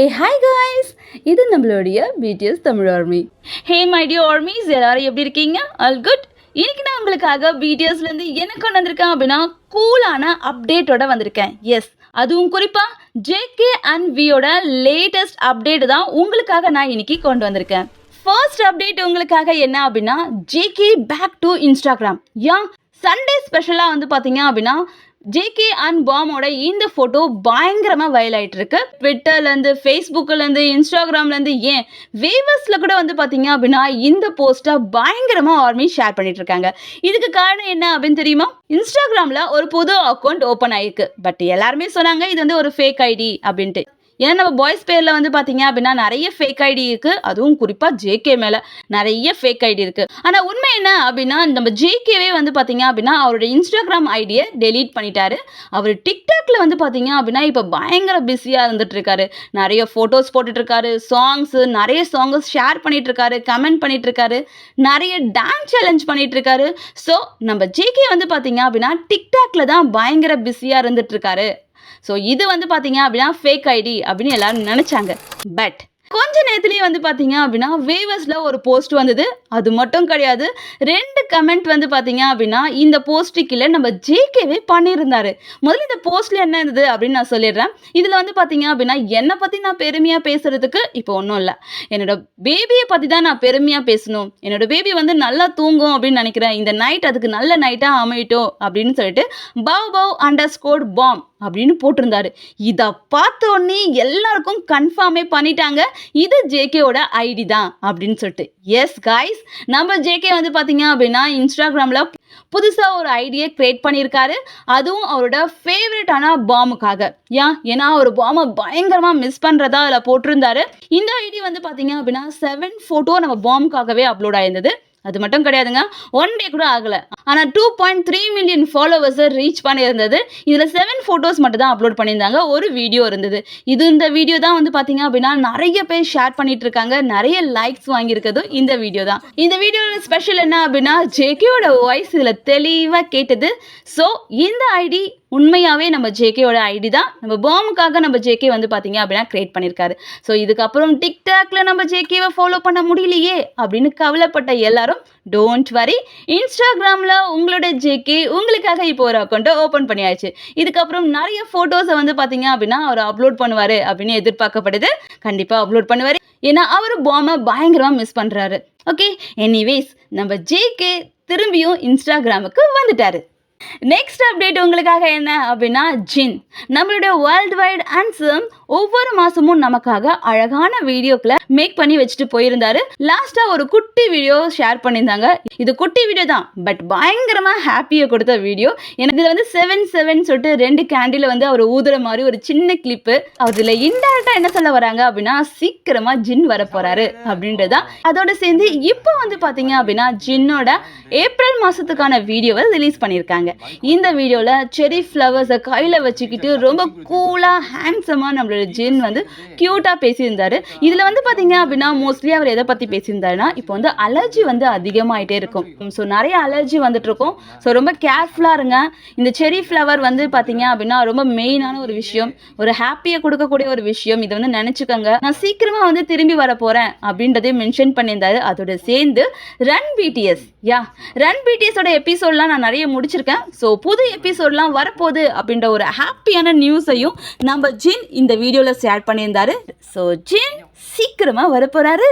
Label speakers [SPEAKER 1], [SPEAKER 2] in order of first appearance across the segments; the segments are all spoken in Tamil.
[SPEAKER 1] ஏ ஹாய் காய்ஸ் இது நம்மளுடைய BTS Tamil army. Hey my dear armys எல்லாரும் எப்படி இருக்கீங்க? ஆல் குட் இன்னைக்கு நான் உங்களுக்காக பிடிஎஸ்லேருந்து என்ன கொண்டு வந்திருக்கேன் அப்படின்னா கூலான அப்டேட்டோட வந்திருக்கேன். எஸ் அதுவும் குறிப்பாக ஜேகே அண்ட் வியோட லேட்டஸ்ட் அப்டேட் தான் உங்களுக்காக நான் இன்னைக்கு கொண்டு வந்திருக்கேன். ஃபர்ஸ்ட் அப்டேட் உங்களுக்காக என்ன அப்படின்னா ஜேகே பேக் டு இன்ஸ்டாகிராம் யா சண்டே ஸ்பெஷலாக வந்து பார்த்தீங்க அப்படின்னா ஜேகே அண்ட் பாமோட இந்த ஃபோட்டோ பயங்கரமாக வயல் ஆகிட்டு இருக்கு. ட்விட்டர்லேருந்து ஃபேஸ்புக்கிலேருந்து இன்ஸ்டாகிராம்லேருந்து ஏன் வேவர்ஸில் கூட வந்து பார்த்தீங்க அப்படின்னா இந்த போஸ்ட்டை பயங்கரமாக ஆர்மி ஷேர் பண்ணிட்டு இருக்காங்க. இதுக்கு காரணம் என்ன அப்படின்னு தெரியுமா? இன்ஸ்டாகிராமில் ஒரு புது அக்கௌண்ட் ஓப்பன் ஆயிருக்கு. பட் எல்லாருமே சொன்னாங்க இது வந்து ஒரு ஃபேக் ஐடி அப்படின்ட்டு. ஏன்னா நம்ம பாய்ஸ் பேரில் வந்து பார்த்தீங்க அப்படின்னா நிறைய ஃபேக் ஐடி இருக்குது அதுவும் குறிப்பாக ஜேகே மேலே நிறைய ஃபேக் ஐடி இருக்குது ஆனால் உண்மை என்ன அப்படின்னா நம்ம ஜேகேவே வந்து பார்த்தீங்க அப்படின்னா அவரோட இன்ஸ்டாகிராம் ஐடியை டெலீட் பண்ணிட்டாரு. அவர் டிக்டாக்ல வந்து பார்த்தீங்க அப்படின்னா இப்போ பயங்கர பிஸியாக இருந்துட்டு இருக்காரு நிறைய ஃபோட்டோஸ் போட்டுட்ருக்காரு சாங்ஸு நிறைய சாங்ஸ் ஷேர் பண்ணிகிட்ருக்காரு கமெண்ட் பண்ணிகிட்ருக்காரு நிறைய டான்ஸ் சேலஞ்ச் பண்ணிகிட்ருக்காரு ஸோ நம்ம ஜேகே வந்து பார்த்தீங்க அப்படின்னா டிக்டாக்ல தான் பயங்கர பிஸியாக இருந்துட்டு இருக்காரு ஸோ இது வந்து பார்த்தீங்க அப்படின்னா ஃபேக் ஐடி அப்படின்னு எல்லாரும் நினச்சாங்க. பட் கொஞ்ச நேரத்துலேயே வந்து பார்த்தீங்க அப்படின்னா வேவர்ஸில் ஒரு போஸ்ட் வந்தது. அது மட்டும் கிடையாது. ரெண்டு கமெண்ட் வந்து பார்த்தீங்க அப்படின்னா இந்த போஸ்ட்டுக்குள்ள நம்ம ஜேகேவே பண்ணியிருந்தாரு. முதல்ல இந்த போஸ்ட்டில் என்ன இருந்தது அப்படின்னு நான் சொல்லிடுறேன். இதில் வந்து பார்த்தீங்க அப்படின்னா என்னை பற்றி நான் பெருமையாக பேசுறதுக்கு இப்போ ஒன்றும் இல்லை. என்னோட பேபியை பற்றி தான் நான் பெருமையாக பேசணும். என்னோட பேபி வந்து நல்லா தூங்கும் அப்படின்னு நினைக்கிறேன். இந்த நைட் அதுக்கு நல்ல நைட்டாக அமையட்டும் அப்படின்னு சொல்லிட்டு bow bow underscore Bam அப்படின்னு போட்டிருந்தாரு. இதை பார்த்த உடனே எல்லாருக்கும் கன்ஃபார்மே பண்ணிட்டாங்க. இது ஜேகேயோட ஐடி தான் அப்படின்னு சொல்லிட்டு. எஸ் காய்ஸ் நம்ம ஜேகே வந்து பார்த்தீங்க அப்படின்னா இன்ஸ்டாகிராமில் புதுசாக ஒரு ஐடியை க்ரியேட் பண்ணியிருக்காரு. அதுவும் அவரோட ஃபேவரட்டான பாமுக்காக ஏன் ஏன்னா அவர் பாமை பயங்கரமாக மிஸ் பண்ணுறதா அதில் போட்டிருந்தாரு. இந்த ஐடி வந்து பார்த்தீங்க அப்படின்னா செவன் ஃபோட்டோ நம்ம பாமுக்காகவே அப்லோட் ஆயிருந்தது. அது மட்டும் கிடையாதுங்க. ஒன் டே கூட ஆகலை. ஆனால் டூ பாயிண்ட் த்ரீ மில்லியன் ஃபாலோவர்ஸை ரீச் பண்ணியிருந்தது. இதில் செவன் ஃபோட்டோஸ் மட்டும் தான் அப்லோட் பண்ணியிருந்தாங்க. ஒரு வீடியோ இருந்தது. இது இந்த வீடியோ தான் வந்து பார்த்தீங்க அப்படின்னா நிறைய பேர் ஷேர் பண்ணிட்டு இருக்காங்க நிறைய லைக்ஸ் வாங்கியிருக்கதும் இந்த வீடியோ தான். இந்த வீடியோவில் ஸ்பெஷல் என்ன அப்படின்னா ஜேகேயோட வாய்ஸ் இதில் தெளிவாக கேட்டது. ஸோ இந்த ஐடி உண்மையாகவே நம்ம ஜேகேயோட ஐடி தான். நம்ம பாமுக்காக நம்ம ஜேகே வந்து பார்த்தீங்க அப்படின்னா க்ரியேட் பண்ணியிருக்காரு ஸோ இதுக்கப்புறம் டிக்டாக்ல நம்ம ஜேகேவை ஃபாலோ பண்ண முடியலையே அப்படின்னு கவலைப்பட்ட எல்லாரும் டோன்ட் வரி இன்ஸ்டாகிராமில் உங்களோட ஜேகே உங்களுக்காக இப்போ ஒரு அக்கௌண்ட்டை ஓப்பன் பண்ணியாச்சு. இதுக்கப்புறம் நிறைய ஃபோட்டோஸை வந்து பார்த்தீங்க அப்படின்னா அவர் அப்லோட் பண்ணுவார் அப்படின்னு எதிர்பார்க்கப்படுது. கண்டிப்பாக அப்லோட் பண்ணுவார். ஏன்னா அவர் பாமை பயங்கரமாக மிஸ் பண்ணுறாரு ஓகே எனிவேஸ் நம்ம ஜேகே திரும்பியும் இன்ஸ்டாகிராமுக்கு வந்துட்டாரு. நெக்ஸ்ட் அப்டேட் உங்களுக்காக என்ன அப்படின்னா ஜின். நம்மளுடைய வேர்ல்டு வைட் ஆன்சம் ஒவ்வொரு மாசமும் நமக்காக அழகான வீடியோக்களை மேக் பண்ணி வச்சுட்டு போயிருந்தாரு. லாஸ்டா ஒரு குட்டி வீடியோ ஷேர் பண்ணியிருந்தாங்க. இது குட்டி வீடியோ தான் பட் பயங்கரமா ஹாப்பியை கொடுத்த வீடியோ எனக்கு இதுல வந்து செவன் செவன் சொல்லிட்டு ரெண்டு கேண்டில வந்து அவர் ஊதுற மாதிரி ஒரு சின்ன கிளிப்பு அதுல இன்டெரக்டா என்ன சொல்ல வராங்க அப்படின்னா சீக்கிரமா ஜின் வர போறாரு அப்படின்றதா. அதோட சேர்ந்து இப்போ வந்து பாத்தீங்க அப்படின்னா ஜின்னோட ஏப்ரல் மாசத்துக்கான வீடியோவை ரிலீஸ் பண்ணியிருக்காங்க. இந்த வீடியோல செரி ஃப்ளவர்ஸை கையில வச்சுக்கிட்டு ரொம்ப கூலா ஹேண்ட்ஸமா நம்மளோட ஜின் வந்து க்யூட்டாக பேசியிருந்தாரு. இதில் வந்து பார்த்தீங்க அப்படின்னா மோஸ்ட்லி அவர் எதை பற்றி பேசியிருந்தாருன்னா இப்போ வந்து அலர்ஜி வந்து அதிகமாயிட்டே இருக்கும். ஸோ நிறைய அலர்ஜி வந்துட்டு இருக்கும் ஸோ ரொம்ப கேர்ஃபுல்லாக இருங்க. இந்த செரி ஃப்ளவர் வந்து பார்த்தீங்க அப்படின்னா ரொம்ப மெயினான ஒரு விஷயம். ஒரு ஹாப்பியை கொடுக்கக்கூடிய ஒரு விஷயம். இதை வந்து நினச்சிக்கோங்க. நான் சீக்கிரமாக வந்து திரும்பி வர போகிறேன் அப்படின்றதையும் மென்ஷன் பண்ணியிருந்தாரு. அதோட சேர்ந்து ரன் பிடிஎஸ் யா ரன் பிடிஎஸோட எபிசோட்லாம் நான் நிறைய முடிச்சிருக்கேன். ஸோ புது எபிசோட்லாம் வரப்போகுது அப்படின்ற ஒரு ஹாப்பியான நியூஸையும் நம்ம ஜின் இந்த வீடியோவில் ஷேர் பண்ணியிருந்தாரு. ஸோ ஜின் சீக்கிரமாக வரப்போகிறாரு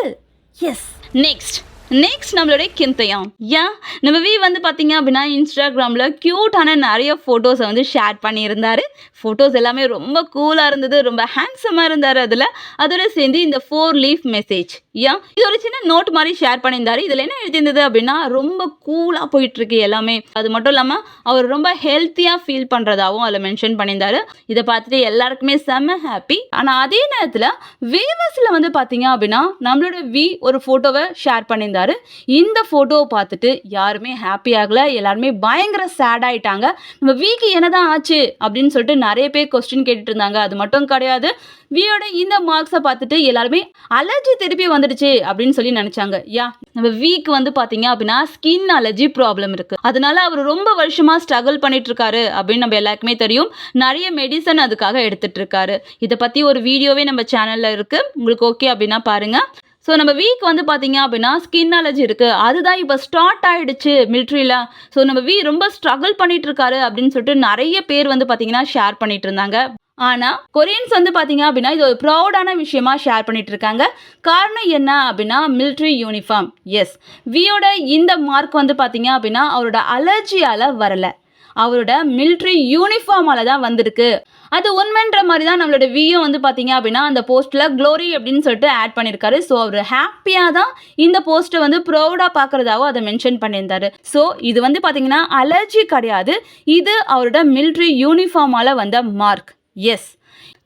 [SPEAKER 1] எஸ் நெக்ஸ்ட் நெக்ஸ்ட் நம்மளுடைய கிந்தயம் ஏன் நம்ம வி வந்து பார்த்தீங்க அப்படின்னா இன்ஸ்டாகிராமில் க்யூட்டான நிறைய ஃபோட்டோஸை வந்து ஷேர் பண்ணியிருந்தாரு. ஃபோட்டோஸ் எல்லாமே ரொம்ப கூலாக இருந்தது ரொம்ப ஹேண்ட்ஸமாக இருந்தார் அதில். அதோட சேர்ந்து இந்த ஃபோர் லீஃப் மெசேஜ் ஏன் இது ஒரு சின்ன நோட் மாதிரி ஷேர் பண்ணியிருந்தாரு. இதில் என்ன எழுதியிருந்தது அப்படின்னா ரொம்ப கூலாக போயிட்டுருக்கு எல்லாமே. அது மட்டும் இல்லாமல் அவர் ரொம்ப ஹெல்த்தியாக ஃபீல் பண்ணுறதாகவும் அதில் மென்ஷன் பண்ணியிருந்தாரு. இதை பார்த்துட்டு எல்லாருக்குமே செம்ம ஹாப்பி ஆனால் அதே நேரத்தில் வேவர்ஸில் வந்து பார்த்தீங்க அப்படின்னா நம்மளோட வி ஒரு ஃபோட்டோவை ஷேர் பண்ணியிருந்தாரு. பண்ணியிருக்காரு இந்த ஃபோட்டோவை பார்த்துட்டு யாருமே ஹாப்பி ஆகலை. எல்லாருமே பயங்கர சேட் ஆயிட்டாங்க. நம்ம வீக்கு என்னதான் ஆச்சு அப்படின்னு சொல்லிட்டு நிறைய பேர் கொஸ்டின் கேட்டுட்டு இருந்தாங்க. அது மட்டும் கிடையாது. வியோட இந்த மார்க்ஸை பார்த்துட்டு எல்லாருமே அலர்ஜி திருப்பி வந்துடுச்சு அப்படின்னு சொல்லி நினச்சாங்க. யா நம்ம வீக் வந்து பார்த்தீங்க அப்படின்னா ஸ்கின் அலர்ஜி ப்ராப்ளம் இருக்குது அதனால அவர் ரொம்ப வருஷமாக ஸ்ட்ரகிள் பண்ணிட்டு இருக்காரு அப்படின்னு நம்ம எல்லாருக்குமே தெரியும். நிறைய மெடிசன் அதுக்காக எடுத்துட்டு இருக்காரு. இதை பற்றி ஒரு வீடியோவே நம்ம சேனலில் இருக்குது உங்களுக்கு ஓகே அப்படின்னா பாருங்கள் ஸோ நம்ம வீக் வந்து பார்த்தீங்க அப்படின்னா ஸ்கின் அலர்ஜி இருக்குது அதுதான் இப்போ ஸ்டார்ட் ஆகிடுச்சு மிலிட்ரியில் ஸோ நம்ம வீ ரொம்ப ஸ்ட்ரகிள் பண்ணிட்டு இருக்காரு அப்படின்னு சொல்லிட்டு நிறைய பேர் வந்து பார்த்தீங்கன்னா ஷேர் பண்ணிட்டு இருந்தாங்க ஆனால் கொரியன்ஸ் வந்து பார்த்தீங்க அப்படின்னா இது ஒரு ப்ரௌடான விஷயமா ஷேர் பண்ணிட்டு இருக்காங்க காரணம் என்ன அப்படின்னா மிலிட்ரி யூனிஃபார்ம் எஸ் வியோட இந்த மார்க் வந்து பார்த்தீங்க அப்படின்னா அவரோட அலர்ஜியால் வரலை. அவரோட மிலிட்ரி யூனிஃபார்மால தான் வந்திருக்கு. அது உண்மைன்ற மாதிரி தான் நம்மளோட வியும் வந்து பார்த்தீங்க அப்படின்னா அந்த போஸ்ட்டில் க்ளோரி அப்படின்னு சொல்லிட்டு ஆட் பண்ணியிருக்காரு ஸோ அவர் ஹாப்பியாக தான் இந்த போஸ்ட்டை வந்து ப்ரௌடாக பார்க்குறதாவும் அதை மென்ஷன் பண்ணியிருந்தாரு. ஸோ இது வந்து பார்த்தீங்கன்னா அலர்ஜி கிடையாது. இது அவரோட மிலிட்ரி யூனிஃபார்மால வந்த மார்க் எஸ்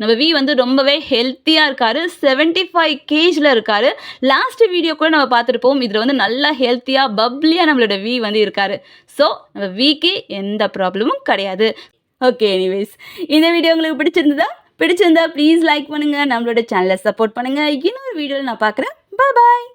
[SPEAKER 1] நம்ம வி வந்து ரொம்பவே ஹெல்த்தியாக இருக்கார். செவன்ட்டி ஃபைவ் கேஜில் இருக்கார். லாஸ்ட் வீடியோ கூட நம்ம பார்த்துருப்போம். இதில் வந்து நல்லா ஹெல்த்தியாக பப்ளியாக நம்மளோட வி வந்து இருக்கார். ஸோ நம்ம விக்கு எந்த ப்ராப்ளமும் கிடையாது. ஓகே எனிவேஸ் இந்த வீடியோ உங்களுக்கு பிடிச்சிருந்ததா? பிடிச்சிருந்தா ப்ளீஸ் லைக் பண்ணுங்கள் நம்மளோட சேனலை சப்போர்ட் பண்ணுங்கள் இன்னொரு வீடியோவில் நான் பார்க்குறேன். பாய்